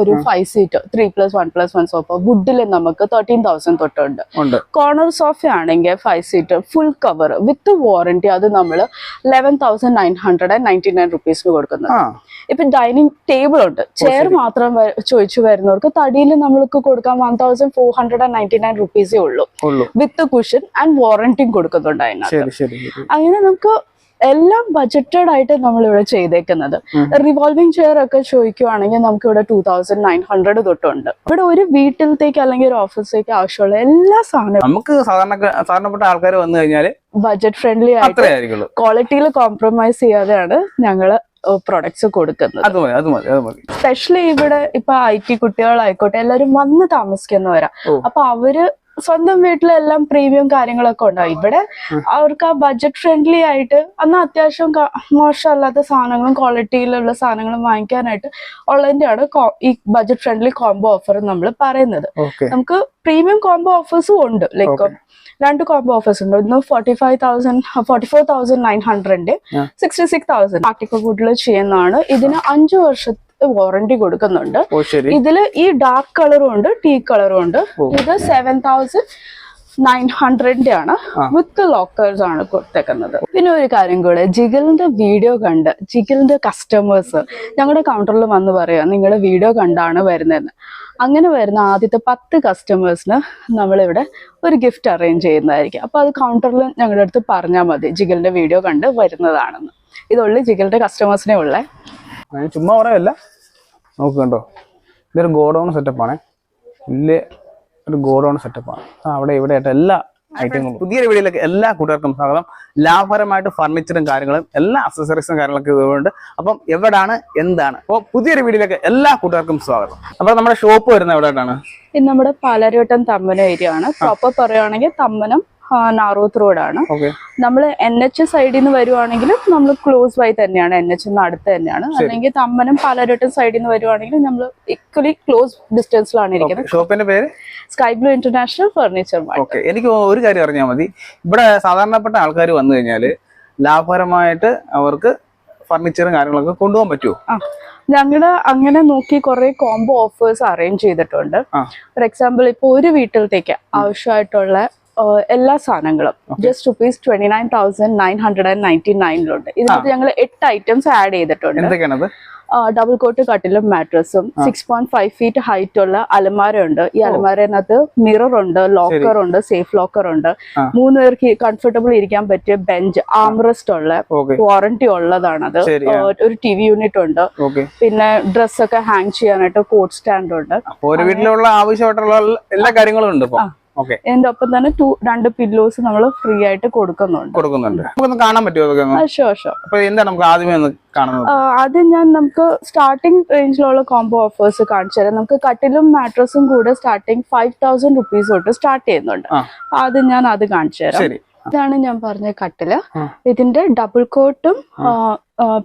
ഒരു five seat three plus one plus one sofa വുഡിൽ നമുക്ക് thirteen thousand തൊട്ടുണ്ട്. Corner sofa ആണെങ്കിൽ five seat full cover with warranty അത് നമ്മൾ eleven thousand nine hundred and ninety nine റുപ്പീസിന് കൊടുക്കുന്നത് ഇപ്പൊ dining table ഉണ്ട്. ചെയർ മാത്രം ചോദിച്ചു വരുന്നവർക്ക് തടിയിൽ നമ്മൾക്ക് കൊടുക്കാൻ one thousand four hundred and ninety nine റുപ്പീസേ ഉള്ളൂ. വിത്ത് കുഷൻ ആൻഡ് വാറന്റിയും കൊടുക്കുന്നുണ്ട് അതിനകത്ത്. അങ്ങനെ നമുക്ക് എല്ലാം ബജറ്റഡ് ആയിട്ട് നമ്മൾ ഇവിടെ ചെയ്തേക്കുന്നത് റിവോൾവിംഗ് ചെയർ ഒക്കെ ചോദിക്കുവാണെങ്കിൽ നമുക്ക് ഇവിടെ ടൂ തൗസൻഡ് നയൻ ഹൺഡ്രഡ് തൊട്ടുണ്ട്. ഇവിടെ ഒരു വീട്ടിലത്തേക്ക് അല്ലെങ്കിൽ ഒരു ഓഫീസിലേക്ക് ആവശ്യമുള്ള എല്ലാ സാധനവും നമുക്ക് സാധാരണ സാധാരണപ്പെട്ട ആൾക്കാർ വന്നു കഴിഞ്ഞാൽ ബജറ്റ് ഫ്രണ്ട്ലി ആയിട്ട് ക്വാളിറ്റിയിൽ കോംപ്രമൈസ് ചെയ്യാതെയാണ് ഞങ്ങൾ പ്രൊഡക്ട്സ് കൊടുക്കുന്നത്. സ്പെഷ്യലി ഇവിടെ ഇപ്പൊ ഐ ടി കുട്ടികളായിക്കോട്ടെ എല്ലാവരും വന്ന് താമസിക്കുന്നവരാ. അപ്പൊ അവർ സ്വന്തം വീട്ടിലെല്ലാം പ്രീമിയം കാര്യങ്ങളൊക്കെ ഉണ്ടാവും. ഇവിടെ അവർക്ക് ആ ബഡ്ജറ്റ് ഫ്രണ്ട്ലി ആയിട്ട് അന്ന് അത്യാവശ്യം മോശമല്ലാത്ത സാധനങ്ങളും ക്വാളിറ്റിയിലുള്ള സാധനങ്ങളും വാങ്ങിക്കാനായിട്ട് ഉള്ളതിന്റെയാണ് ഈ ബഡ്ജറ്റ് ഫ്രണ്ട്ലി കോംബോ ഓഫർ നമ്മൾ പറയുന്നത്. നമുക്ക് പ്രീമിയം കോംബോ ഓഫേഴ്സും ഉണ്ട്. ലൈക്ക് രണ്ട് കോംബോ ഓഫേഴ്സ് ഉണ്ട്. ഒന്ന് forty five thousand forty four thousand nine hundred. Sixty six thousand article ഗുഡിൽ ചെയ്യുന്നതാണ്. ഇതിന് അഞ്ചു വർഷത്തെ വാറണ്ടി കൊടുക്കുന്നുണ്ട്. ഇതിൽ ഈ ഡാർക്ക് കളറും ഉണ്ട് ടീ കളറും ഉണ്ട്. ഇത് സെവൻ തൗസൻഡ് നയൻ ഹൺഡ്രഡിന്റെ ആണ് വിത്ത് ലോക്കേഴ്സ് ആണ് കൊടുത്തേക്കുന്നത്. പിന്നെ ഒരു കാര്യം കൂടെ ജിഗലിന്റെ വീഡിയോ കണ്ട് ജിഗലിന്റെ കസ്റ്റമേഴ്സ് ഞങ്ങളുടെ കൗണ്ടറിൽ വന്ന് പറയാം നിങ്ങളുടെ വീഡിയോ കണ്ടാണ് വരുന്നതെന്ന്. അങ്ങനെ വരുന്ന ആദ്യത്തെ പത്ത് കസ്റ്റമേഴ്സിന് നമ്മളിവിടെ ഒരു ഗിഫ്റ്റ് അറേഞ്ച് ചെയ്യുന്നതായിരിക്കും. അപ്പൊ അത് കൗണ്ടറിൽ ഞങ്ങളുടെ അടുത്ത് പറഞ്ഞാൽ മതി ജിഗലിന്റെ വീഡിയോ കണ്ട് വരുന്നതാണെന്ന്. ഇതുള്ളി ജിഗലിന്റെ കസ്റ്റമേഴ്സിനെ ഉള്ളേ. ചുമ്മാ പറയല്ല നോക്ക് കണ്ടോ ഇതൊരു ഗോഡൗൺ സെറ്റപ്പാണ് വലിയ ഒരു ഗോഡൗൺ സെറ്റപ്പാണ് അവിടെ ഇവിടെ ആയിട്ട് എല്ലാ ഐറ്റങ്ങളും പുതിയൊരു വീഡിയോയിലേക്ക് എല്ലാ കൂട്ടുകാർക്കും സ്വാഗതം. ലാഭകരമായിട്ട് ഫർണിച്ചറും കാര്യങ്ങളും എല്ലാ അക്സസറീസും കാര്യങ്ങളൊക്കെ ഇതുകൊണ്ട്. അപ്പം എവിടാണ് എന്താണ്? അപ്പോൾ പുതിയൊരു വീഡിയോയിലേക്ക് എല്ലാ കൂട്ടുകാർക്കും സ്വാഗതം. അപ്പോൾ നമ്മുടെ ഷോപ്പ് വരുന്നത് എവിടെയായിട്ടാണ് ഇത് നമ്മുടെ പാലരുവട്ടം തമ്മനം ഏരിയ ആണ്. പ്രോപ്പർ പറയുവാണെങ്കിൽ തമ്മനം നാറൂത്ത് റോഡാണ് നമ്മൾ എൻ എച്ച് സൈഡിൽ നിന്ന് വരുവാണെങ്കിലും നമ്മൾ ക്ലോസ് ബൈ തന്നെയാണ്. എൻ എച്ച് അടുത്ത് തന്നെയാണ്. അല്ലെങ്കിൽ തമ്മനം പാലാരിവട്ടം സൈഡിൽ നിന്ന് വരുവാണെങ്കിൽ നമ്മൾ ഇക്വലി ക്ലോസ് ഡിസ്റ്റൻസിലാണ് ഇരിക്കുന്നത്. ഷോപ്പിന്റെ പേര്? സ്കൈ ബ്ലൂ ഇന്റർനാഷണൽ ഫർണിച്ചർ എനിക്ക് ഒരു കാര്യം അറിഞ്ഞാൽ മതി. ഇവിടെ സാധാരണപ്പെട്ട ആൾക്കാർ വന്നു കഴിഞ്ഞാൽ ലാഭകരമായിട്ട് അവർക്ക് ഫർണിച്ചറും കാര്യങ്ങളൊക്കെ കൊണ്ടുപോകാൻ പറ്റുമോ ഞങ്ങൾ അങ്ങനെ നോക്കി കുറെ കോംബോ ഓഫേഴ്സ് അറേഞ്ച് ചെയ്തിട്ടുണ്ട്. ഫോർ എക്സാമ്പിൾ ഇപ്പൊ ഒരു വീട്ടിലത്തേക്ക് ആവശ്യമായിട്ടുള്ള എല്ലാ സാധനങ്ങളും. Just rupees twenty nine thousand nine hundred and ninety നയനിലുണ്ട് ഇതിനകത്ത് ഞങ്ങൾ എട്ട് ഐറ്റംസ് ആഡ് ചെയ്തിട്ടുണ്ട്. ഡബിൾ കോട്ട് കട്ടിലും മാട്രസും six point five feet height ഉള്ള അലമാര ഉണ്ട് ഈ അലമാരനകത്ത് മിറർ ഉണ്ട് ലോക്കർ ഉണ്ട് സേഫ് ലോക്കർ ഉണ്ട്. മൂന്ന് പേർക്ക് കംഫർട്ടബിൾ ഇരിക്കാൻ പറ്റിയ ബെഞ്ച് ആംറസ്റ്റ് ഉള്ള വാറന്റി ഉള്ളതാണത് ഒരു ടി വി യൂണിറ്റ് ഉണ്ട്. പിന്നെ ഡ്രസ്സൊക്കെ ഹാങ് ചെയ്യാനായിട്ട് കോട്ട് സ്റ്റാൻഡ് ഉണ്ട്. വീട്ടിലുള്ള ആവശ്യമായിട്ടുള്ള എല്ലാ കാര്യങ്ങളും ഉണ്ട് ഇതിന്റെ ഒപ്പം തന്നെ ടു രണ്ട് പില്ലോസ് നമ്മൾ ഫ്രീ ആയിട്ട് കൊടുക്കുന്നുണ്ട്. കൊടുക്കുന്നുണ്ട്. നമുക്കൊന്ന് കാണാൻ പറ്റുമോ അപ്പൊ എന്താണ് നമുക്ക് ആദ്യമേ കാണുന്നത് ആദ്യം ഞാൻ നമുക്ക് സ്റ്റാർട്ടിംഗ് റേഞ്ചിലുള്ള കോംബോ ഓഫേഴ്സ് കാണിച്ചു തരാം. നമുക്ക് കട്ടിലും മാട്രസും കൂടെ സ്റ്റാർട്ടിംഗ് ഫൈവ് തൗസൻഡ് റുപ്പീസ് തൊട്ട് സ്റ്റാർട്ട് ചെയ്യുന്നുണ്ട്. ആദ്യം ഞാൻ അത് കാണിച്ചു തരാം. ഇതാണ് ഞാൻ പറഞ്ഞ കട്ടിൽ. ഇതിന്റെ ഡബിൾ കോട്ടും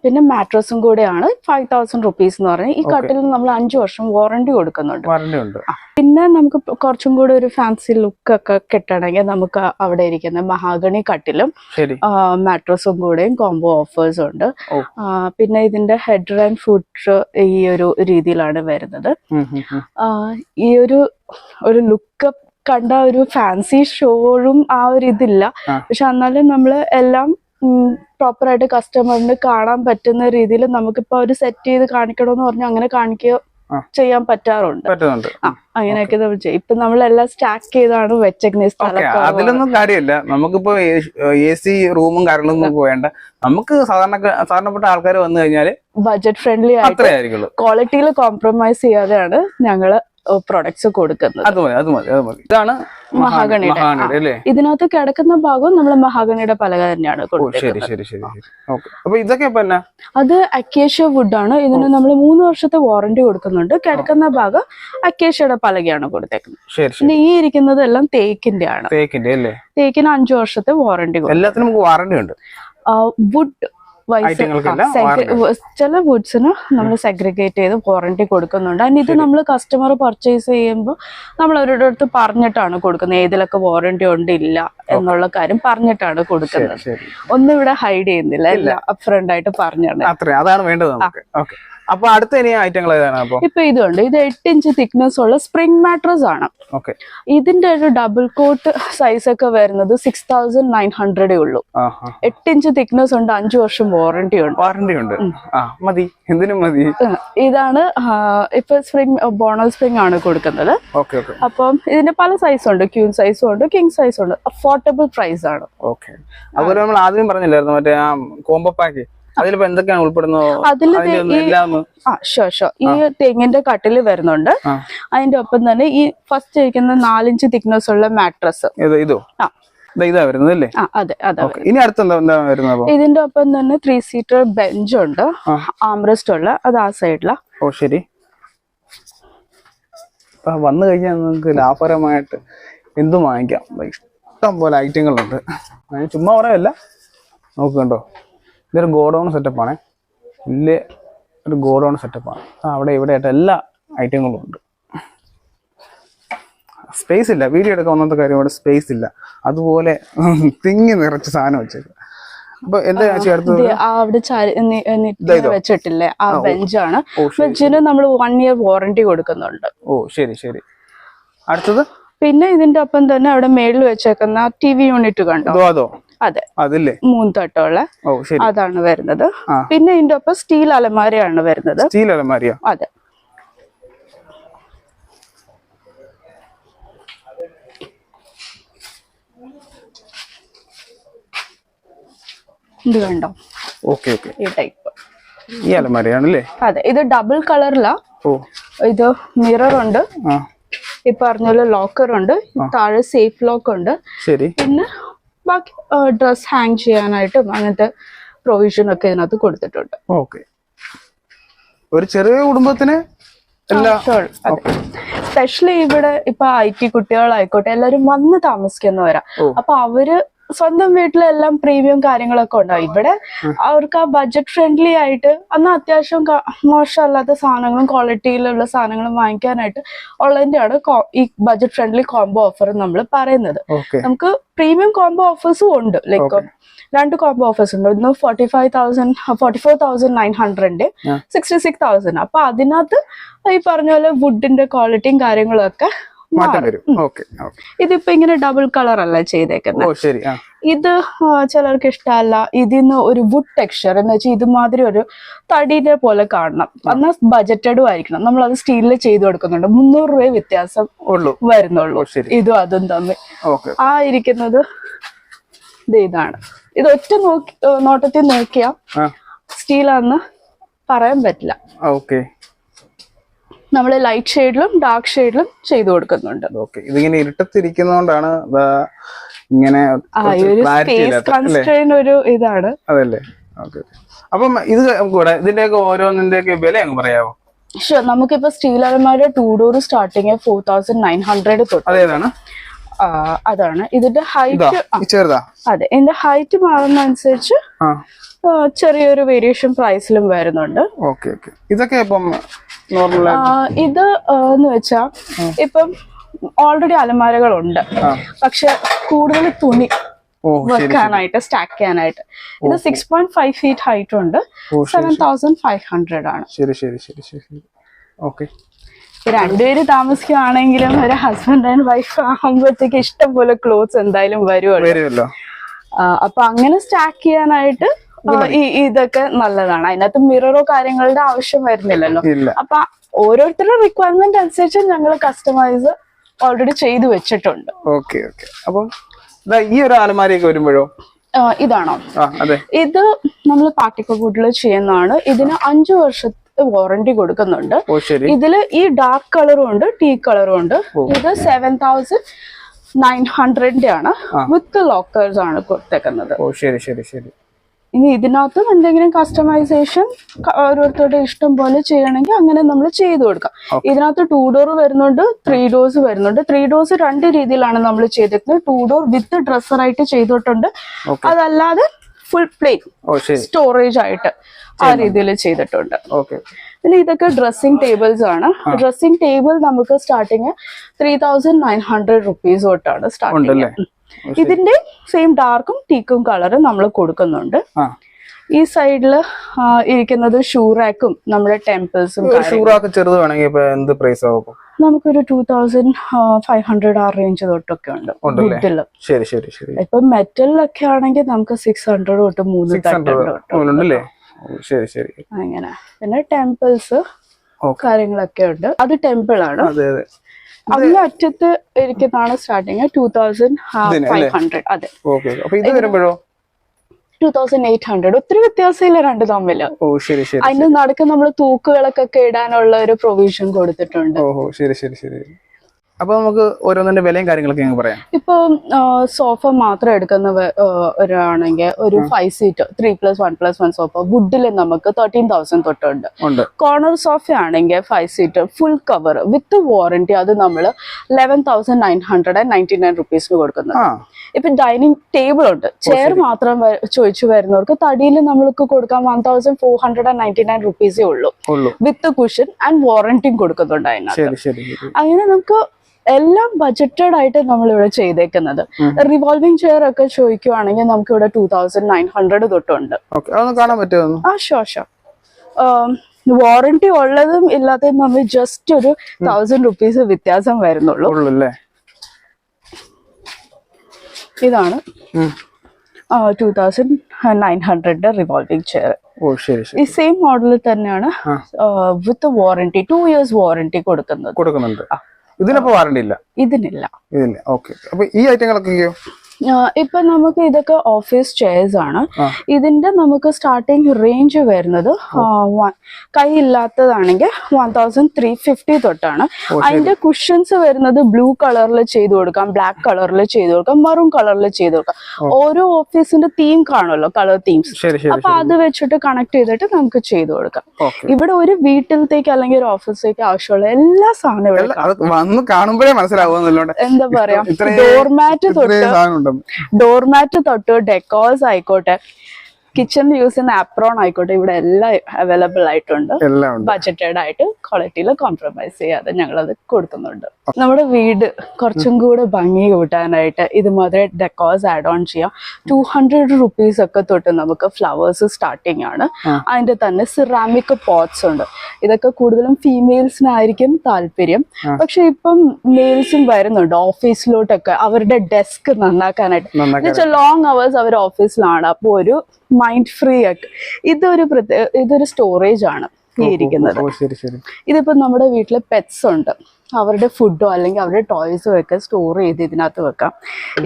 പിന്നെ മാട്രസും കൂടെയാണ് ഫൈവ് തൗസൻഡ് റുപ്പീസ് എന്ന് പറഞ്ഞാൽ ഈ കട്ടിൽ നമ്മൾ അഞ്ചു വർഷം വാറണ്ടി കൊടുക്കുന്നുണ്ട്. പിന്നെ നമുക്ക് കുറച്ചും കൂടെ ഒരു ഫാൻസി ലുക്ക് ഒക്കെ കിട്ടണമെങ്കിൽ നമുക്ക് അവിടെ ഇരിക്കുന്ന മഹാഗണി കട്ടിലും മാട്രസും കൂടെയും കോംബോ ഓഫേഴ്സ് ഉണ്ട്. പിന്നെ ഇതിന്റെ ഹെഡ് ആൻഡ് ഫുഡ് ഈ ഒരു രീതിയിലാണ് വരുന്നത്. ഈ ഒരു ഒരു ലുക്ക് കണ്ട ഒരു ഫാൻസി ഷോറും ആ ഒരു ഇതില്ല. പക്ഷെ എന്നാലും നമ്മൾ എല്ലാം പ്രോപ്പർ ആയിട്ട് കസ്റ്റമറിന് കാണാൻ പറ്റുന്ന രീതിയിൽ നമുക്കിപ്പോ ഒരു സെറ്റ് ചെയ്ത് കാണിക്കണമെന്ന് പറഞ്ഞാൽ അങ്ങനെ കാണിക്കുക ചെയ്യാൻ പറ്റാറുണ്ട്. അങ്ങനെയൊക്കെ നമ്മൾ ചെയ്യും. ഇപ്പൊ നമ്മളെല്ലാം സ്റ്റാക്ക് ചെയ്താണ് വെച്ചേക്കുന്ന ഈ ഓക്കെ സ്ഥലത്ത് അതിലൊന്നും കാര്യമില്ല. നമുക്കിപ്പോ എ സി റൂമും കാര്യങ്ങളൊന്നും വേണ്ട. നമുക്ക് സാധാരണ സാധാരണപ്പെട്ട ആൾക്കാർ വന്നു കഴിഞ്ഞാൽ ബഡ്ജറ്റ് ഫ്രണ്ട്ലി ആയിട്ട് ക്വാളിറ്റിയിൽ കോംപ്രമൈസ് ചെയ്യാതെയാണ് ഞങ്ങൾ പ്രൊഡക്ട്സ് കൊടുക്കുന്നത്. അത് മതി അത് മതി അത് മതി. ഇതാണ് മഹാഗണിയുടെ, അല്ലേ? ഇതിനകത്ത് കിടക്കുന്ന ഭാഗവും നമ്മൾ മഹാഗണിയുടെ പലക തന്നെയാണ് ശരി ശരി ശരി അപ്പൊ ഇതൊക്കെ പിന്നെ അത് അക്കേഷ്യ വുഡ് ആണ്. ഇതിന് നമ്മൾ മൂന്ന് വർഷത്തെ വാറന്റി കൊടുക്കുന്നുണ്ട്. കിടക്കുന്ന ഭാഗം അക്കേഷ്യയുടെ പലകയാണ് കൊടുത്തേക്കുന്നത്. പിന്നെ ഈ ഇരിക്കുന്നതെല്ലാം തേക്കിന്റെ ആണ് തേക്കിന്റെ അല്ലേ? തേക്കിന് അഞ്ചു വർഷത്തെ വാറന്റി എല്ലാത്തിനും നമുക്ക് വാറണ്ടി ഉണ്ട്. വുഡ് ഐറ്റങ്ങൾക്കെല്ലാം ചില ഗുഡ്സിന് നമ്മൾ സെഗ്രിഗേറ്റ് ചെയ്ത് വാറന്റി കൊടുക്കുന്നുണ്ട്. അതിന് ഇത് നമ്മൾ കസ്റ്റമർ പർച്ചേസ് ചെയ്യുമ്പോൾ നമ്മൾ അവരുടെ അടുത്ത് പറഞ്ഞിട്ടാണ് കൊടുക്കുന്നത്. ഏതിലൊക്കെ വാറന്റി ഉണ്ട് ഇല്ല എന്നുള്ള കാര്യം പറഞ്ഞിട്ടാണ് കൊടുക്കുന്നത്. ഒന്നും ഇവിടെ ഹൈഡ് ചെയ്യുന്നില്ല. എല്ലാം അപ്രണ്ട് ആയിട്ട് പറഞ്ഞാണ്. അതാണ് വേണ്ടത് അപ്പൊ അടുത്ത ഇനി ഐറ്റങ്ങൾ ഏതാണ് അപ്പൊ? ഇപ്പൊ ഇതുണ്ട് ഇത് എട്ട് ഇഞ്ച് തിക്നെസ് ഉള്ള സ്പ്രിംഗ് മാട്രസ് ആണ്. ഓക്കെ ഇതിന്റെ ഒരു ഡബിൾ കോട്ട് സൈസ് ഒക്കെ വരുന്നത് സിക്സ് തൗസൻഡ് നയൻ ഹൺഡ്രഡേ ഉള്ളൂ. എട്ട് ഇഞ്ച് തിക്നെസ് ഉണ്ട് അഞ്ചു വർഷം വാറന്റി ഉണ്ട്. വാറന്റി ഉണ്ട്. മതി. എന്തിനും മതി. ഇതാണ് ഇപ്പൊ സ്പ്രിംഗ് ബോണൽ സ്പ്രിംഗ് ആണ് കൊടുക്കുന്നത്. അപ്പം ഇതിന്റെ പല സൈസ് ഉണ്ട്. ക്യൂൻ സൈസും ഉണ്ട് കിങ് സൈസും ഉണ്ട്. അഫോർഡബിൾ പ്രൈസ് ആണ്. ഓക്കെ അതുപോലെ നമ്മൾ ആദ്യം പറഞ്ഞില്ലായിരുന്നു മറ്റേ കോംബോ പാക്ക് അതിലിപ്പോ എന്തൊക്കെയാണ് ഉൾപ്പെടുന്നത് ആ ഷോ ഷോ ഈ തെങ്ങിന്റെ കട്ടിൽ വരുന്നുണ്ട്. അതിന്റെ ഒപ്പം തന്നെ ഈ ഫസ്റ്റ് ഇരിക്കുന്ന നാലിഞ്ച് തിക്നെസ് ഉള്ള മാട്രസ് ഇതോ ആ. ഇതാ വരുന്നത് അല്ലേ? അതെ അതെ ഇനി അടുത്ത ഇതിന്റെ ഒപ്പം തന്നെ ത്രീ സീറ്റർ ബെഞ്ച് ഉണ്ട്. ആംറസ്റ്റ് ഉള്ള അത് ആ സൈഡിലാ ഓ ശരി. വന്നു കഴിഞ്ഞാൽ നിങ്ങൾക്ക് ലാഭകരമായിട്ട് എന്തും വാങ്ങിക്കാം. ഇഷ്ടം പോലെ ഐറ്റങ്ങളുണ്ട് ചുമ്മാ പറയല്ല നോക്കുന്നുണ്ടോ ഇതൊരു ഗോഡൗൺ സെറ്റപ്പാണ് വലിയ ഒരു ഗോഡൗൺ സെറ്റപ്പാണ് അവിടെ ഇവിടെ ആയിട്ട് എല്ലാ ഐറ്റങ്ങളും ഉണ്ട്. സ്പേസ് ഇല്ല. വീഡിയോ എടുക്കാൻ ഒന്നാമത്തെ കാര്യം ഇവിടെ സ്പേസ് ഇല്ല. അതുപോലെ തിങ്ങി നിറച്ച് സാധനം വെച്ചേക്കും അപ്പൊ എന്താ ചേർത്തത് ആ അവിടെ ചാരി- നി- വെച്ചിട്ടില്ലേ? ആ ബെഞ്ചാണ്. ബെഞ്ചിന് നമ്മൾ വൺ ഇയർ വാറണ്ടി കൊടുക്കുന്നുണ്ട്. ഓ ശരി ശരി. അടുത്തത്? പിന്നെ ഇതിന്റെ ഒപ്പം തന്നെ അവിടെ മേളിൽ വെച്ചേക്കുന്ന ടി വി യൂണിറ്റ് കണ്ടോ? അതോ. അതോ. അതെ അതല്ലേ മൂന്ന് ശരി. അതാണ് വരുന്നത്. പിന്നെ ഇതിന്റെ ഒപ്പം സ്റ്റീൽ അലമാരയാണ് വരുന്നത്. സ്റ്റീൽ അലമാരിയ? അതെ. ഇത് കണ്ടോ? Okay okay. ഈ ടൈപ്പ്. ഈ അലമാരിയാണല്ലേ? അതെ. ഇത് ഡബിൾ കളറിലാ. ഓ. ഇത് മിറർ ഉണ്ട് ഈ പറഞ്ഞ പോലെ ലോക്കർ ഉണ്ട് താഴെ സേഫ് ലോക്ക് ഉണ്ട് ശരി. പിന്നെ ബാക്കി ഡ്രസ് ഹാങ് ചെയ്യാനായിട്ടും അങ്ങനത്തെ പ്രൊവിഷൻ ഒക്കെ ഇതിനകത്ത് കൊടുത്തിട്ടുണ്ട്. ഓക്കെ. ഒരു ചെറിയ കുടുംബത്തിന് സ്പെഷ്യലി ഇവിടെ ഇപ്പൊ ഐ ടി കുട്ടികളായിക്കോട്ടെ എല്ലാരും വന്ന് താമസിക്കുന്നവരാ. അപ്പൊ അവർ സ്വന്തം വീട്ടിലെല്ലാം പ്രീമിയം കാര്യങ്ങളൊക്കെ ഉണ്ടാവും. ഇവിടെ അവർക്ക് ആ ബഡ്ജറ്റ് ഫ്രണ്ട്ലി ആയിട്ട് അന്ന് അത്യാവശ്യം മോശമല്ലാത്ത സാധനങ്ങളും ക്വാളിറ്റിയിലുള്ള സാധനങ്ങളും വാങ്ങിക്കാനായിട്ട് ഉള്ളതിന്റെയാണ് ഈ ബഡ്ജറ്റ് ഫ്രണ്ട്ലി കോംബോ ഓഫർ നമ്മൾ പറയുന്നത്. നമുക്ക് പ്രീമിയം കോംബോ ഓഫേഴ്സും ഉണ്ട്. ലൈക്ക് രണ്ട് കോംബോ ഓഫേഴ്സ് ഉണ്ട്. ഒന്ന് forty five thousand forty four thousand nine ഹൺഡ്രഡിന്റെ sixty six thousand അപ്പൊ അതിനകത്ത് ഈ പറഞ്ഞ പോലെ വുഡിന്റെ ക്വാളിറ്റിയും കാര്യങ്ങളും ഒക്കെ മാറ്റം വരും. Okay okay. ഇതിപ്പോ ഇങ്ങനെ ഡബിൾ കളർ അല്ല ചെയ്തേക്കുന്നത് ഇത് ചിലർക്ക് ഇഷ്ടമല്ല. ഇതിന്ന് ഒരു വുഡ് ടെക്സ്ചർ എന്ന് വെച്ചാൽ ഇതുമാതിരി ഒരു തടീനെ പോലെ കാണണം. എന്നാൽ ബജറ്റഡും ആയിരിക്കണം. നമ്മൾ അത് സ്റ്റീലിൽ ചെയ്തു കൊടുക്കുന്നുണ്ട്. മുന്നൂറ് രൂപ വ്യത്യാസം ഉള്ളൂ. വരുന്നുള്ളൂ. ഇതും അതും തമ്മിൽ. ആ ഇരിക്കുന്നത് ഇത് ഇതാണ്. ഇത് ഒറ്റ നോക്കി നോട്ടത്തിൽ നോക്കിയാ സ്റ്റീലാന്ന് പറയാൻ പറ്റില്ല. ഓക്കെ. നമ്മൾ ലൈറ്റ് ഷെയ്ഡിലും ഡാർക്ക് ഷെയ്ഡിലും ചെയ്തു കൊടുക്കുന്നുണ്ട്. ഓക്കെ ഇതിങ്ങനെ ഇരുട്ടത്തിരിക്കുന്നതുകൊണ്ടാണ് ഇങ്ങനെ ഒരു ക്ലാരിറ്റി സ്പേസ് കൺസ്ട്രെയിൻ ഒരു ഇതാണ്. അതല്ലേ? ഓക്കെ അപ്പം ഇത് കൂടെ ഇതിന്റെയൊക്കെ ഓരോന്നിന്റെയൊക്കെ വില അങ്ങ് പറയാവോ? ഷുവർ നമുക്കിപ്പോ സ്റ്റീൽ അലമാര two door starting four thousand nine hundred തൊട്ട് അതേതാണ്? അതാണ്. ഇതിന്റെ ഹൈറ്റ് ചെറുതാ. അതെ. ഇതിന്റെ ഹൈറ്റ് മാറുന്ന അനുസരിച്ച് ആ. ആ, ചെറിയൊരു വേരിയേഷൻ പ്രൈസിലും വരുന്നുണ്ട്. ഓക്കെ ഓക്കെ ഇതൊക്കെ ഇപ്പം ഇത് എന്ന് വെച്ചാ ഇപ്പം ഓൾറെഡി അലമാരകളുണ്ട്. പക്ഷെ കൂടുതൽ തുണി വെക്കാനായിട്ട് സ്റ്റാക്ക് ചെയ്യാനായിട്ട്. ഇത് six point five feet height ഉണ്ട്. സെവൻ തൗസൻഡ് ഫൈവ് ഹൺഡ്രഡ് ആണ്. ശരി ശരി ശരി ശരി. ഓക്കെ. രണ്ടുപേര് താമസിക്കുകയാണെങ്കിലും ഒരു ഹസ്ബൻഡ് ആൻഡ് വൈഫ് ആകുമ്പോഴത്തേക്ക് ഇഷ്ടം പോലെ ക്ലോത്ത്സ് എന്തായാലും വരുമല്ലോ അപ്പൊ അങ്ങനെ സ്റ്റാക്ക് ചെയ്യാനായിട്ട് ഇതൊക്കെ നല്ലതാണ്. അതിനകത്ത് മിററോ കാര്യങ്ങളുടെ ആവശ്യം വരുന്നില്ലല്ലോ. അപ്പൊ ഓരോരുത്തരുടെ റിക്വയർമെന്റ് അനുസരിച്ച് ഞങ്ങൾ കസ്റ്റമൈസ് ഓൾറെഡി ചെയ്തു വെച്ചിട്ടുണ്ട്. Okay okay. അപ്പം ഈ ഒരു അലമാരിയൊക്കെ വരുമ്പോഴോ? ഇതാണോ? ഇത് നമ്മൾ പാർട്ടിക്കൽ ചെയ്യുന്നതാണ്. ഇതിന് അഞ്ചു വർഷത്തെ വാറണ്ടി കൊടുക്കുന്നുണ്ട്. ഇതിൽ ഈ ഡാർക്ക് കളറും ഉണ്ട് ടീ കളറും ഉണ്ട്. ഇത് സെവൻ തൗസൻഡ് നയൻ ഹൺഡ്രഡിന്റെ ആണ് വിത്ത് ലോക്കേഴ്സ് ആണ് കൊടുത്തേക്കുന്നത്. ഓ ശരി ശരി ശരി. ഇനി ഇതിനകത്തും എന്തെങ്കിലും കസ്റ്റമൈസേഷൻ ഓരോരുത്തരുടെ ഇഷ്ടം പോലെ ചെയ്യണമെങ്കിൽ അങ്ങനെ നമ്മൾ ചെയ്തു കൊടുക്കാം. ഇതിനകത്ത് ടൂ ഡോർ വരുന്നുണ്ട് ത്രീ ഡോർസ് വരുന്നുണ്ട്. ത്രീ ഡോർസ് രണ്ട് രീതിയിലാണ് നമ്മൾ ചെയ്തിരിക്കുന്നത്. ടൂ ഡോർ വിത്ത് ഡ്രസ്സറായിട്ട് ചെയ്തിട്ടുണ്ട്. അതല്ലാതെ ഫുൾ പ്ലെയിൻ സ്റ്റോറേജ് ആയിട്ട് ആ രീതിയിൽ ചെയ്തിട്ടുണ്ട്. ഓക്കെ പിന്നെ ഇതൊക്കെ ഡ്രസ്സിംഗ് ടേബിൾസ് ആണ്. ഡ്രസ്സിംഗ് ടേബിൾ നമുക്ക് starting three thousand nine hundred rupees തൊട്ടാണ് സ്റ്റാർട്ടിങ് ഇതിന്റെ സെയിം ഡാർക്കും ടീക്കും കളറും നമ്മൾ കൊടുക്കുന്നുണ്ട്. ഈ സൈഡിൽ ഇരിക്കുന്നത് ഷൂറാക്കും നമ്മുടെ ടെമ്പിൾസും ഷൂറാക്ക് ചെറുത് വേണമെങ്കിൽ എന്ത് പ്രൈസ് ആകും നമുക്കൊരു ടൂ തൗസൻഡ് ഫൈവ് ഹൺഡ്രഡ് ആ റേഞ്ച് തൊട്ടൊക്കെ ഉണ്ട്. ശരി ശരി ശരി. ഇപ്പൊ മെറ്റലിലൊക്കെ ആണെങ്കിൽ നമുക്ക് സിക്സ് ഹൺഡ്രഡ് തൊട്ട് മൂന്ന് സിക്സ് ഹൺഡ്രഡ് തട്ടുണ്ട് ശരി ശരി. അങ്ങനെ. പിന്നെ ടെമ്പിൾസ്. കാര്യങ്ങളൊക്കെ ഉണ്ട്. അത് ടെമ്പിൾ ആണ്. അതെ അതെ. അങ്ങ് അറ്റത്ത് ഇരിക്കുന്നതാണ് starting two thousand five hundred അതെ. ഇത് വരുമ്പോഴോ? ടൂ തൗസൻഡ് എയ്റ്റ് ഹൺഡ്രഡ് ഒത്തിരി വ്യത്യാസമില്ല രണ്ട് തമ്മിൽ ഓ ശരി ശരി അതിന്റെ നടുക്ക് നമ്മൾ തൂക്കുകളൊക്കെ ഇടാനുള്ള ഒരു പ്രൊവിഷൻ കൊടുത്തിട്ടുണ്ട്. ഓഹോ ശരി ശരി ശരി. അപ്പൊ നമുക്ക് ഓരോന്നിന്റെ വിലയും കാര്യങ്ങളൊക്കെ ഞങ്ങൾ പറയാം. ഇപ്പൊ സോഫ മാത്രം എടുക്കുന്ന ഒരാണെങ്കിൽ ഒരു five seat three plus one plus one sofa വുഡിൽ നമുക്ക് തേർട്ടീൻ തൗസൻഡ് തൊട്ടുണ്ട്. കോർണർ സോഫ ആണെങ്കിൽ five seat full cover with warranty അത് നമ്മൾ eleven thousand nine hundred and ninety nine റുപ്പീസിന് കൊടുക്കുന്നത് ഇപ്പൊ ഡൈനിങ് ടേബിൾ ഉണ്ട്. ചെയർ മാത്രം വ- ചോദിച്ചു വരുന്നവർക്ക് തടിയിൽ നമ്മൾക്ക് കൊടുക്കാൻ one thousand four hundred and ninety nine റുപ്പീസേ ഉള്ളൂ. വിത്ത് കുഷൻ ആൻഡ് വാറന്റിയും കൊടുക്കുന്നുണ്ട് അതിനകത്ത്. അങ്ങനെ നമുക്ക് എല്ലാം ബജറ്റഡ് ആയിട്ട് നമ്മൾ ഇവിടെ ചെയ്തേക്കുന്നത് റിവോൾവിംഗ് ചെയർ ഒക്കെ ചോദിക്കുവാണെങ്കിൽ നമുക്ക് ഇവിടെ ടൂ തൗസൻഡ് നയൻ ഹൺഡ്രഡ് തൊട്ടുണ്ട് കാണാൻ പറ്റുമോ? ആ ഷോ ഷോ വാറന്റി ഉള്ളതും ഇല്ലാത്തതും നമ്മൾ ജസ്റ്റ് ഒരു തൗസൻഡ് റുപ്പീസ് വ്യത്യാസം വരുന്നുള്ളൂ. ഇതാണ്. Two thousand nine hundred revolving chair ഈ സെയിം മോഡലിൽ തന്നെയാണ് with warranty two years warranty കൊടുക്കുന്നത്. കൊടുക്കുന്നുണ്ട്. ഇതിനപ്പോ വാറണ്ടി ഇല്ല. ഇതിനില്ല. ഇതില്ല ഓക്കെ അപ്പൊ ഈ ഐറ്റങ്ങളൊക്കെയോ ആ, ഇപ്പൊ നമുക്ക് ഇതൊക്കെ ഓഫീസ് ചെയർസ് ആണ്. ഇതിന്റെ നമുക്ക് സ്റ്റാർട്ടിങ് റേഞ്ച് വരുന്നത് കൈ ഇല്ലാത്തതാണെങ്കിൽ വൺ തൗസൻഡ് ത്രീ ഫിഫ്റ്റി തൊട്ടാണ്. അതിന്റെ കുഷൻസ് വരുന്നത് ബ്ലൂ കളറിൽ ചെയ്തു കൊടുക്കാം ബ്ലാക്ക് കളറിൽ ചെയ്തു കൊടുക്കാം മറൂൺ കളറിൽ ചെയ്തു കൊടുക്കാം. ഓരോ ഓഫീസിന്റെ തീം കാണുമല്ലോ കളർ തീംസ് അപ്പൊ അത് വെച്ചിട്ട് കണക്ട് ചെയ്തിട്ട് നമുക്ക് ചെയ്തു കൊടുക്കാം. ഇവിടെ ഒരു വീട്ടിലത്തേക്ക് അല്ലെങ്കിൽ ഒരു ഓഫീസിലേക്ക് ആവശ്യമുള്ള എല്ലാ സാധനവും ഇവിടെ വന്ന് കാണുമ്പോഴേ എന്താ പറയാ? ഡോർമാറ്റ് തൊട്ട് ഇത്രയും ഡോർമാറ്റ് തൊട്ട് ഡെക്കോസ് ആയിക്കോട്ടെ കിച്ചണിൽ യൂസ് ചെയ്യുന്ന അപ്രോൺ ആയിക്കോട്ടെ ഇവിടെ എല്ലാം അവൈലബിൾ ആയിട്ടുണ്ട്. ബഡ്ജറ്റഡ് ബജറ്റഡ് ആയിട്ട് ക്വാളിറ്റിയിൽ കോംപ്രമൈസ് ചെയ്യാതെ ഞങ്ങൾ അത് കൊടുക്കുന്നുണ്ട്. നമ്മുടെ വീട് കുറച്ചും കൂടെ ഭംഗി കൂട്ടാനായിട്ട് ഇതുമാതിരി ഡെക്കോസ് ആഡ് ഓൺ ചെയ്യാം. ടു ഹൺഡ്രഡ് റുപ്പീസ് ഒക്കെ തൊട്ട് നമുക്ക് ഫ്ലവേഴ്സ് സ്റ്റാർട്ടിങ് ആണ്. അതിന്റെ തന്നെ സിറാമിക് പോട്ട്സ് ഉണ്ട്. ഇതൊക്കെ കൂടുതലും ഫീമെയിൽസിനായിരിക്കും താല്പര്യം. പക്ഷെ ഇപ്പം മെയിൽസും വരുന്നുണ്ട് ഓഫീസിലോട്ടൊക്കെ അവരുടെ ഡെസ്ക് നന്നാക്കാനായിട്ട്. നന്നാക്കാൻ ലോങ് അവേഴ്സ് അവർ ഓഫീസിലാണ് അപ്പോൾ ഒരു മൈൻഡ് ഫ്രീ ഒക്കെ ഇതൊരു പ്രത്യേക ഇതൊരു സ്റ്റോറേജ് ആണ്. ഈ ഇരിക്കുന്നത് ഇതിപ്പോ നമ്മുടെ വീട്ടിൽ പെറ്റ്സ് ഉണ്ട്. അവരുടെ ഫുഡോ അല്ലെങ്കിൽ അവരുടെ ടോയ്സോ ഒക്കെ സ്റ്റോർ ചെയ്ത് ഇതിനകത്ത് വെക്കാം.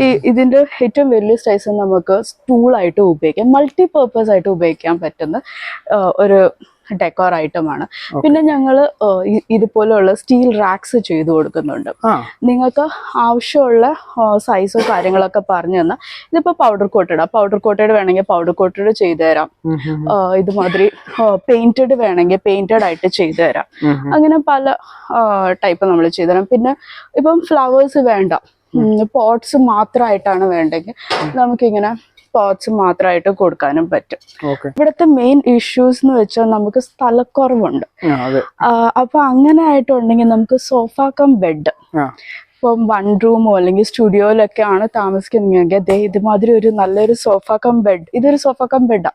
ഈ ഇതിന്റെ ഏറ്റവും വലിയ സൈസ് നമുക്ക് സ്റ്റൂളായിട്ട് ഉപയോഗിക്കാം. മൾട്ടി പർപ്പസ് ആയിട്ട് ഉപയോഗിക്കാൻ പറ്റുന്ന ഒരു ഡെക്കോർ ഐറ്റമാണ് പിന്നെ ഞങ്ങൾ ഇതുപോലെയുള്ള സ്റ്റീൽ റാക്സ് ചെയ്തു കൊടുക്കുന്നുണ്ട്. നിങ്ങൾക്ക് ആവശ്യമുള്ള സൈസോ കാര്യങ്ങളൊക്കെ പറഞ്ഞു തന്നാൽ ഇതിപ്പോ പൗഡർ കോട്ടഡ് പൗഡർ കോട്ടഡ് വേണമെങ്കിൽ പൗഡർ കോട്ടഡ് ചെയ്തു തരാം ഇതുമാതിരി പെയിന്റഡ് വേണമെങ്കിൽ പെയിന്റഡ് ആയിട്ട് ചെയ്തു തരാം. അങ്ങനെ പല ടൈപ്പ് നമ്മൾ ചെയ്തു തരാം പിന്നെ ഇപ്പം ഫ്ലവേഴ്സ് വേണ്ട. പോട്ട്സ് മാത്രമായിട്ടാണ് വേണ്ടെങ്കിൽ നമുക്കിങ്ങനെ പോട്ട്സ് മാത്രമായിട്ട് കൊടുക്കാനും പറ്റും. ഇവിടുത്തെ മെയിൻ ഇഷ്യൂസ് എന്ന് വെച്ചാൽ നമുക്ക് സ്ഥലക്കുറവുണ്ട്. അപ്പൊ അങ്ങനെ ആയിട്ടുണ്ടെങ്കിൽ നമുക്ക് സോഫ കം ബെഡ് ഇപ്പം വൺ റൂമോ അല്ലെങ്കിൽ സ്റ്റുഡിയോയിലൊക്കെ ആണ് താമസിക്കുന്നതെങ്കിൽ അദ്ദേഹം ഇതുമാതിരി ഒരു നല്ലൊരു സോഫ കം ബെഡ് ഇതൊരു സോഫ കം ബെഡാ.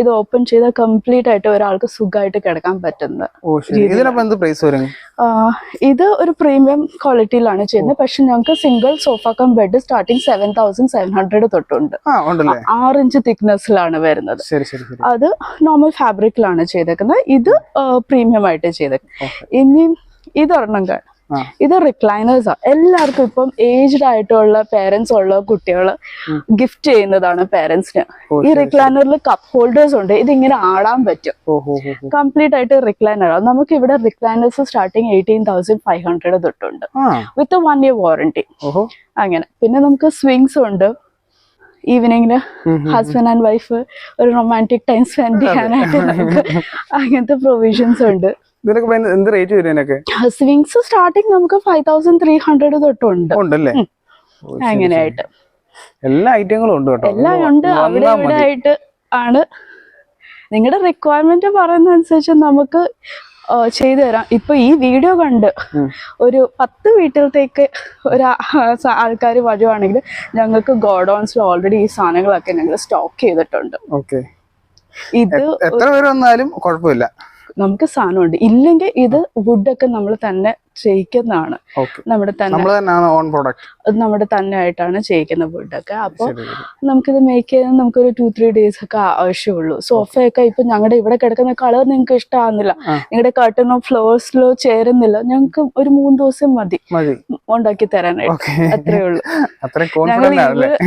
ഇത് ഓപ്പൺ ചെയ്താൽ കംപ്ലീറ്റ് ആയിട്ട് ഒരാൾക്ക് സുഖമായിട്ട് കിടക്കാൻ പറ്റുന്നത്. ഇത് ഒരു പ്രീമിയം ക്വാളിറ്റിയിലാണ് ചെയ്യുന്നത്. പക്ഷെ ഞങ്ങൾക്ക് single sofa cum bed starting seven thousand seven hundred തൊട്ടുണ്ട്. ആറ് ഇഞ്ച് തിക്നെസ്സിലാണ് വരുന്നത്. അത് നോർമൽ ഫാബ്രിക്കിലാണ് ചെയ്തേക്കുന്നത്. ഇത് പ്രീമിയം ആയിട്ട് ചെയ്തേക്കുന്നത്. ഇനിയും ഇതൊരെണ്ണം കാണാം ഇത് റിക്ലൈനേഴ്സ് ആ. എല്ലാവർക്കും ഇപ്പം ഏജ്ഡ് ആയിട്ടുള്ള പേരൻസ് ഉള്ള കുട്ടികൾ ഗിഫ്റ്റ് ചെയ്യുന്നതാണ് പേരൻസിന് ഈ റിക്ലൈനറിൽ കപ്പ് ഹോൾഡേഴ്സ് ഉണ്ട്. ഇതിങ്ങനെ ആടാൻ പറ്റും. കംപ്ലീറ്റ് ആയിട്ട് റിക്ലൈനർ നമുക്ക് ഇവിടെ recliners starting eighteen thousand five hundred തൊട്ടുണ്ട്. With one year warranty അങ്ങനെ. പിന്നെ നമുക്ക് സ്വിങ്സ് ഉണ്ട്. ഈവനിങ്ങിന് ഹസ്ബൻഡ് ആൻഡ് വൈഫ് ഒരു റൊമാന്റിക് ടൈം സ്പെൻഡ് ചെയ്യാനായിട്ട് നമുക്ക് അങ്ങനത്തെ പ്രൊവിഷൻസ് ഉണ്ട്. ഇതിനൊക്കെ എന്ത് റേറ്റ് വരും ഇതിനൊക്കെ? സ്വിങ്സ് സ്റ്റാർട്ടിങ് നമുക്ക് ഫൈവ് തൗസൻഡ് ത്രീ ഹൺഡ്രഡ് തൊട്ടുണ്ട്. ഉണ്ടല്ലേ? അങ്ങനെയായിട്ട്. എല്ലാ ഐറ്റങ്ങളും ഉണ്ട് കേട്ടോ. എല്ലാം ഉണ്ട്. അവിടെ ഇവിടെ ആയിട്ട് ആണ്. നിങ്ങളുടെ റിക്വയർമെന്റ് പറയുന്ന അനുസരിച്ച് നമുക്ക് ചെയ്തു തരാം. ഇപ്പൊ ഈ വീഡിയോ കണ്ട് ഒരു പത്ത് വീട്ടിലത്തേക്ക് ഒരു ആൾക്കാർ വരുവാണെങ്കിൽ ഞങ്ങൾക്ക് ഗോഡൌൺസിൽ ഓൾറെഡി ഈ സാധനങ്ങളൊക്കെ ഞങ്ങൾ സ്റ്റോക്ക് ചെയ്തിട്ടുണ്ട്. ഓക്കെ ഇത് എത്ര പേര് വന്നാലും കുഴപ്പമില്ല. നമുക്ക് സാധനമുണ്ട്. ഇല്ലെങ്കിൽ ഇത് വുഡൊക്കെ നമ്മൾ തന്നെ ചെയ്യിക്കുന്നതാണ്. നമ്മുടെ തന്നെ നമ്മുടെ തന്നെ ആയിട്ടാണ് ചെയ്യിക്കുന്ന വുഡൊക്കെ അപ്പോൾ. നമുക്കിത് മേക്ക് ചെയ്യാൻ നമുക്കൊരു ടു ത്രീ ഡേയ്സ് ഒക്കെ ആവശ്യമുള്ളൂ. സോഫയൊക്കെ ഇപ്പൊ ഞങ്ങളുടെ ഇവിടെ കിടക്കുന്ന കളർ നിങ്ങൾക്ക് ഇഷ്ടമാകുന്നില്ല. നിങ്ങളുടെ കർട്ടനോ ഫ്ലവേഴ്സിലോ ചേരുന്നില്ല. ഞങ്ങൾക്ക് ഒരു മൂന്ന് ദിവസം മതി. ഉണ്ടാക്കി തരാനായിട്ട്. അത്രേ ഉള്ളൂ. ഞങ്ങൾ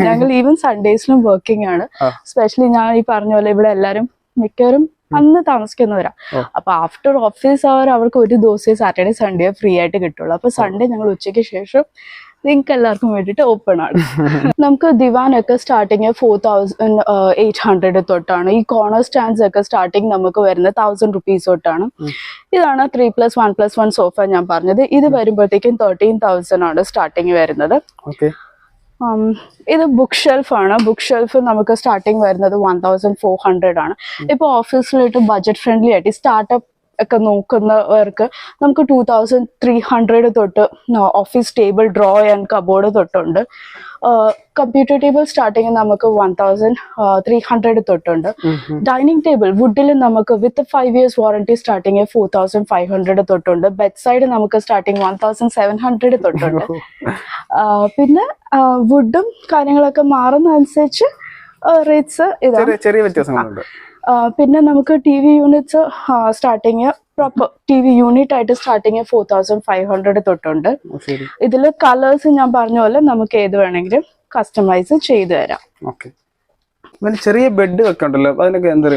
ഞങ്ങൾ ഈവൻ സൺഡേസിലും വർക്കിംഗ് ആണ്. സ്പെഷ്യലി ഞാൻ ഈ പറഞ്ഞ പോലെ ഇവിടെ എല്ലാരും മിക്കവരും അന്ന് താമസിക്കുന്നവരാ. അപ്പൊ ആഫ്റ്റർ ഓഫീസ് അവർ അവർക്ക് ഒരു ദിവസം സാറ്റർഡേ സൺഡേ ഫ്രീ ആയിട്ട് കിട്ടുള്ളൂ. അപ്പൊ സൺഡേ ഞങ്ങൾ ഉച്ചയ്ക്ക് ശേഷം നിങ്ങൾക്ക് എല്ലാവർക്കും വേണ്ടിട്ട് ഓപ്പൺ ആണ്. നമുക്ക് ദിവാനൊക്കെ starting four thousand eight hundred തൊട്ടാണ്. ഈ കോർണർ സ്റ്റാൻഡ്സ് ഒക്കെ സ്റ്റാർട്ടിങ് നമുക്ക് വരുന്നത് തൗസൻഡ് റുപ്പീസ് തൊട്ടാണ്. ഇതാണ് three plus one plus one sofa ഞാൻ പറഞ്ഞത്. ഇത് വരുമ്പോഴത്തേക്കും തേർട്ടീൻ തൗസൻഡ് ആണ് സ്റ്റാർട്ടിങ് വരുന്നത്. ഇത് ബുക്ക് ഷെൽഫാണ് ബുക്ക് ഷെൽഫ് നമുക്ക് സ്റ്റാർട്ടിങ് വരുന്നത് വൺ തൗസൻഡ് ഫോർ ഹൺഡ്രഡ് ആണ്. ഇപ്പൊ ഓഫീസിലിട്ട് ബഡ്ജറ്റ് ഫ്രണ്ട്ലി ആയിട്ട് സ്റ്റാർട്ടപ്പ് ഒക്കെ നോക്കുന്നവർക്ക് നമുക്ക് ടൂ തൗസൻഡ് ത്രീ ഹൺഡ്രഡ് തൊട്ട് office table drawer and cupboard തൊട്ടുണ്ട്. Computer table starting നമുക്ക് വൺ തൗസൻഡ് ത്രീ ഹൺഡ്രഡ് തൊട്ടുണ്ട്. ഡൈനിങ് ടേബിൾ വുഡിൽ നമുക്ക് with five years warranty starting four thousand five hundred തൊട്ടുണ്ട്. Bed side നമുക്ക് starting one thousand seven hundred തൊട്ടുണ്ട്. പിന്നെ വുഡും കാര്യങ്ങളൊക്കെ മാറുന്ന അനുസരിച്ച് റേറ്റ്സ് ഇതാണ് ചെറിയ വ്യത്യാസങ്ങളുണ്ട്. പിന്നെ നമുക്ക് T V units starting proper T V unit ആയിട്ട് starting four thousand five hundred തൊട്ടുണ്ട്. ഇതിൽ കളേഴ്സ് ഞാൻ പറഞ്ഞ പോലെ നമുക്ക് ഏത് വേണമെങ്കിലും കസ്റ്റമൈസ് ചെയ്തു തരാം. ചെറിയ ബെഡ് ഒക്കെ ഉണ്ടല്ലോ അതിനൊക്കെ എന്താ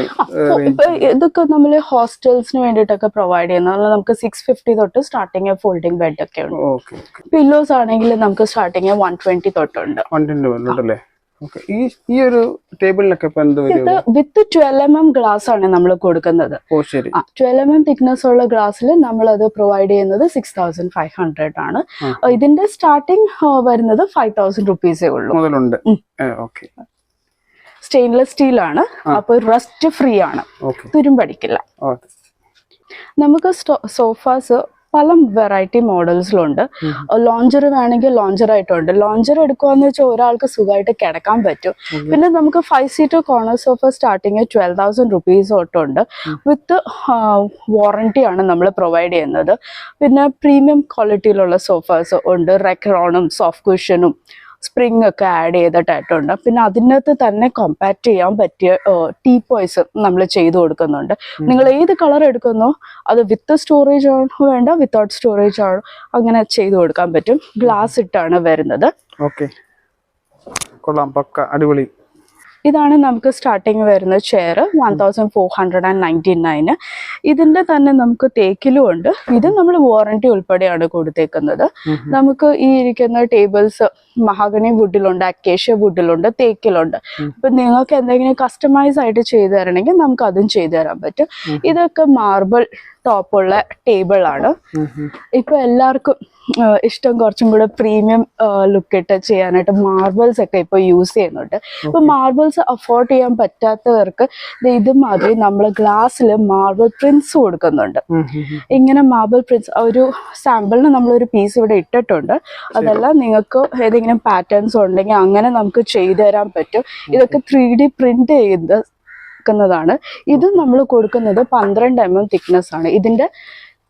ഇതൊക്കെ നമ്മൾ ഹോസ്റ്റൽസിന് വേണ്ടിട്ടൊക്കെ പ്രൊവൈഡ് ചെയ്യുന്ന നമുക്ക് സിക്സ് ഫിഫ്റ്റി തൊട്ട് സ്റ്റാർട്ടിങ് ഫോൾഡിംഗ് ബെഡ് ഒക്കെ ഉണ്ട്. പില്ലോസ് ആണെങ്കിൽ നമുക്ക് സ്റ്റാർട്ടിങ് വൺ ട്വന്റി തൊട്ടുണ്ട്. ഈ ഈ ഒരു ടേബിളിലൊക്കെ ഇത് with twelve M M glass ആണ് നമ്മൾ കൊടുക്കുന്നത്. ട്വൽവ് എം എം തിക്നെസ് ഉള്ള ഗ്ലാസ്സിൽ നമ്മൾ അത് പ്രൊവൈഡ് ചെയ്യുന്നത് സിക്സ് തൗസൻഡ് ഫൈവ് ഹൺഡ്രഡ് ആണ്. ഇതിന്റെ സ്റ്റാർട്ടിംഗ് വരുന്നത് ഫൈവ് തൗസൻഡ് റുപ്പീസേ ഉള്ളൂ. സ്റ്റെയിൻലെസ് സ്റ്റീൽ ആണ്. അപ്പൊ റസ്റ്റ് ഫ്രീ ആണ്. തുരുമ്പടിക്കില്ല. നമുക്ക് സോഫാസ് പല വെറൈറ്റി മോഡൽസിലുണ്ട് ലോഞ്ചർ വേണമെങ്കിൽ ലോഞ്ചർ ആയിട്ടുണ്ട്. ലോഞ്ചർ എടുക്കുകയെന്ന് വെച്ചാൽ ഒരാൾക്ക് സുഖമായിട്ട് കിടക്കാൻ പറ്റും. പിന്നെ നമുക്ക് five seater corner sofa starting twelve thousand rupees തൊട്ടുണ്ട്. With warranty ആണ് നമ്മൾ പ്രൊവൈഡ് ചെയ്യുന്നത്. പിന്നെ പ്രീമിയം ക്വാളിറ്റിയിലുള്ള സോഫാസ് ഉണ്ട്. റെക്രോണും സോഫ്റ്റ് കുഷനും സ്പ്രിംഗ് ഒക്കെ ആഡ് ചെയ്തിട്ടായിട്ടുണ്ട്. പിന്നെ അതിനകത്ത് തന്നെ കോമ്പാക്ട് ചെയ്യാൻ പറ്റിയ ടീ പോയ്സ് നമ്മൾ ചെയ്തു കൊടുക്കുന്നുണ്ട്. നിങ്ങൾ ഏത് കളർ എടുക്കുന്നോ അത് വിത്ത് സ്റ്റോറേജ് ആണോ വേണ്ട വിത്തൗട്ട് സ്റ്റോറേജ് ആണോ അങ്ങനെ ചെയ്തു കൊടുക്കാൻ പറ്റും. ഗ്ലാസ് ഇട്ടാണ് വരുന്നത്. ഓക്കെ കൊള്ളാം. പക്ക അടിപൊളി. ഇതാണ് നമുക്ക് സ്റ്റാർട്ടിങ് വരുന്ന chair one thousand four hundred and ninety nine ഇതിന്റെ തന്നെ നമുക്ക് തേക്കിലും ഉണ്ട്. ഇത് നമ്മൾ വാറണ്ടി ഉൾപ്പെടെയാണ് കൊടുത്തേക്കുന്നത്. നമുക്ക് ഈ ഇരിക്കുന്ന ടേബിൾസ് മഹാഗണി വുഡിലുണ്ട് അക്കേഷ്യ വുഡിലുണ്ട് തേക്കിലുണ്ട്. അപ്പൊ നിങ്ങൾക്ക് എന്തെങ്കിലും കസ്റ്റമൈസ് ആയിട്ട് ചെയ്തു തരണമെങ്കിൽ നമുക്ക് അതും ചെയ്തു തരാൻ പറ്റും. ഇതൊക്കെ മാർബിൾ ടോപ്പുള്ള ടേബിൾ ആണ്. ഇപ്പൊ എല്ലാവർക്കും ഇഷ്ടം കുറച്ചും കൂടെ പ്രീമിയം ലുക്ക് ഇട്ട് ചെയ്യാനായിട്ട് മാർബിൾസ് ഒക്കെ ഇപ്പൊ യൂസ് ചെയ്യുന്നുണ്ട്. ഇപ്പൊ മാർബിൾസ് അഫോർഡ് ചെയ്യാൻ പറ്റാത്തവർക്ക് ഇതുമാതിരി നമ്മൾ ഗ്ലാസ്സിൽ മാർബിൾ പ്രിന്റ്സ് കൊടുക്കുന്നുണ്ട്. ഇങ്ങനെ മാർബിൾ പ്രിന്റ്സ് ഒരു സാമ്പിളിന് നമ്മളൊരു പീസ് ഇവിടെ ഇട്ടിട്ടുണ്ട്. അതെല്ലാം നിങ്ങൾക്ക് ഏതെങ്കിലും പാറ്റേൺസ് ഉണ്ടെങ്കിൽ അങ്ങനെ നമുക്ക് ചെയ്തു തരാൻ പറ്റും. ഇതൊക്കെ ത്രീ ഡി പ്രിന്റ് ചെയ്ത് ക്കുന്നതാണ് ഇത് നമ്മൾ കൊടുക്കുന്നത് പന്ത്രണ്ട് എം എം തിക്നെസ് ആണ്. ഇതിന്റെ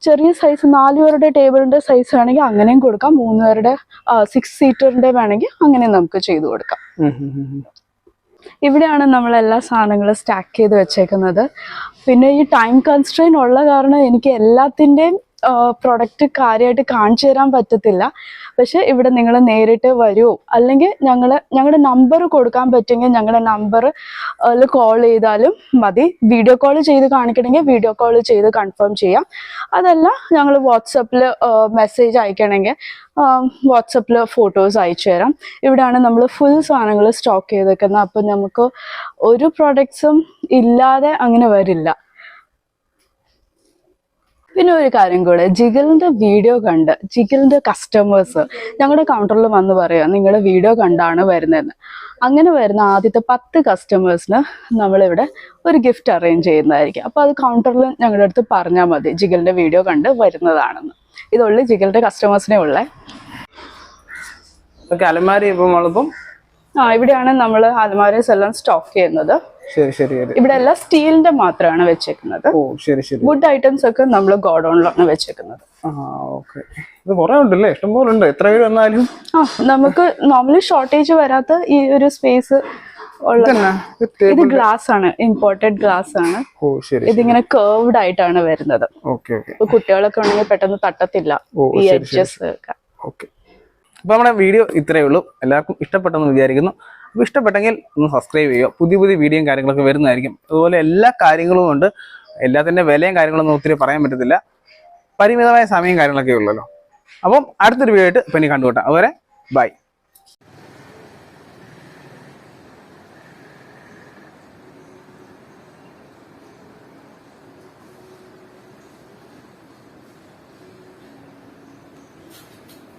ചെറിയ സൈസ് നാല് പേരുടെ ടേബിളിന്റെ സൈസ് ആണെങ്കിൽ അങ്ങനെയും കൊടുക്കാം. മൂന്ന് പേരുടെ സിക്സ് സീറ്ററിന്റെ വേണമെങ്കിൽ അങ്ങനെ നമുക്ക് ചെയ്തു കൊടുക്കാം. ഇവിടെയാണ് നമ്മൾ എല്ലാ സാധനങ്ങളും സ്റ്റാക്ക് ചെയ്ത് വെച്ചേക്കുന്നത്. പിന്നെ ഈ ടൈം കൺസ്ട്രെയിൻ ഉള്ള കാരണം എനിക്ക് എല്ലാത്തിന്റെയും പ്രൊഡക്റ്റ് കാര്യമായിട്ട് കാണിച്ചു തരാൻ പറ്റത്തില്ല. പക്ഷെ ഇവിടെ നിങ്ങൾ നേരിട്ട് വരുമോ അല്ലെങ്കിൽ ഞങ്ങൾ ഞങ്ങളുടെ നമ്പർ കൊടുക്കാൻ പറ്റുമെങ്കിൽ ഞങ്ങളുടെ നമ്പർ കോൾ ചെയ്താലും മതി. വീഡിയോ കോൾ ചെയ്ത് കാണിക്കണമെങ്കിൽ വീഡിയോ കോൾ ചെയ്ത് കൺഫേം ചെയ്യാം. അതല്ല ഞങ്ങൾ വാട്സപ്പിൽ മെസ്സേജ് അയക്കണമെങ്കിൽ വാട്സപ്പിൽ ഫോട്ടോസ് അയച്ചു തരാം. ഇവിടെയാണ് നമ്മൾ ഫുൾ സാധനങ്ങൾ സ്റ്റോക്ക് ചെയ്തേക്കുന്നത്. അപ്പം നമുക്ക് ഒരു പ്രൊഡക്ട്സും ഇല്ലാതെ അങ്ങനെ വരില്ല. പിന്നെ ഒരു കാര്യം കൂടെ. ജിഗലിന്റെ വീഡിയോ കണ്ട് ജിഗലിന്റെ കസ്റ്റമേഴ്സ് ഞങ്ങളുടെ കൗണ്ടറിൽ വന്ന് പറയുക നിങ്ങളുടെ വീഡിയോ കണ്ടാണ് വരുന്നതെന്ന്. അങ്ങനെ വരുന്ന ആദ്യത്തെ പത്ത് കസ്റ്റമേഴ്സിന് നമ്മളിവിടെ ഒരു ഗിഫ്റ്റ് അറേഞ്ച് ചെയ്യുന്നതായിരിക്കും. അപ്പോൾ അത് കൗണ്ടറിൽ ഞങ്ങളുടെ അടുത്ത് പറഞ്ഞാൽ മതി ജിഗലിന്റെ വീഡിയോ കണ്ട് വരുന്നതാണെന്ന്. ഇതുള്ളി ജിഗലിന്റെ കസ്റ്റമേഴ്സിനെ ഉള്ളേ. അലമാരി ഇപ്പം ആ ഇവിടെയാണ് നമ്മൾ അലമാരീസ് എല്ലാം സ്റ്റോക്ക് ചെയ്യുന്നത്. ശരി ശരി ഇവിടെ എല്ലാം സ്റ്റീലിന്റെ മാത്രമാണ് വെച്ചേക്കുന്നത്. ഓ ശരി ശരി. വുഡ് ഐറ്റംസ് ഒക്കെ നമ്മൾ ഗോഡൌണിലാണ് വെച്ചേക്കുന്നത്. ആ ഓക്കെ. ഇത് കുറെ ഉണ്ടല്ലേ? ഇഷ്ടംപോലെ ഉണ്ട്. എത്ര പേര് വന്നാലും? ആ നമുക്ക് നോർമലി ഷോർട്ടേജ് വരാത്ത ഈ ഒരു സ്പേസ്? ഇത് ഗ്ലാസ് ആണ്. ഇമ്പോർട്ടഡ് ഗ്ലാസ് ആണ്. ഇതിങ്ങനെ കേർവ്ഡ് ആയിട്ടാണ് വരുന്നത്. കുട്ടികളൊക്കെ ഉണ്ടെങ്കിൽ പെട്ടെന്ന് തട്ടത്തില്ല. ഈ എഡ്ജസ് ഒക്കെ. ഓക്കെ. നമ്മുടെ വീഡിയോ ഇത്രയേ ഉള്ളൂ. എല്ലാവർക്കും ഇഷ്ടപ്പെട്ടെന്ന് വിചാരിക്കുന്നു. അപ്പോൾ ഇഷ്ടപ്പെട്ടെങ്കിൽ ഒന്ന് സബ്സ്ക്രൈബ് ചെയ്യുക. പുതിയ പുതിയ വീഡിയോയും കാര്യങ്ങളൊക്കെ വരുന്നതായിരിക്കും. അതുപോലെ എല്ലാ കാര്യങ്ങളും ഉണ്ട്. എല്ലാത്തിന്റെ വിലയും കാര്യങ്ങളൊന്നും ഒത്തിരി പറയാൻ പറ്റത്തില്ല. പരിമിതമായ സമയം കാര്യങ്ങളൊക്കെ ഉള്ളല്ലോ. അപ്പം അടുത്തൊരു വീഡിയോ ആയിട്ട് പിന്നെ കണ്ടുകൂട്ടാം അതുവരെ ബൈ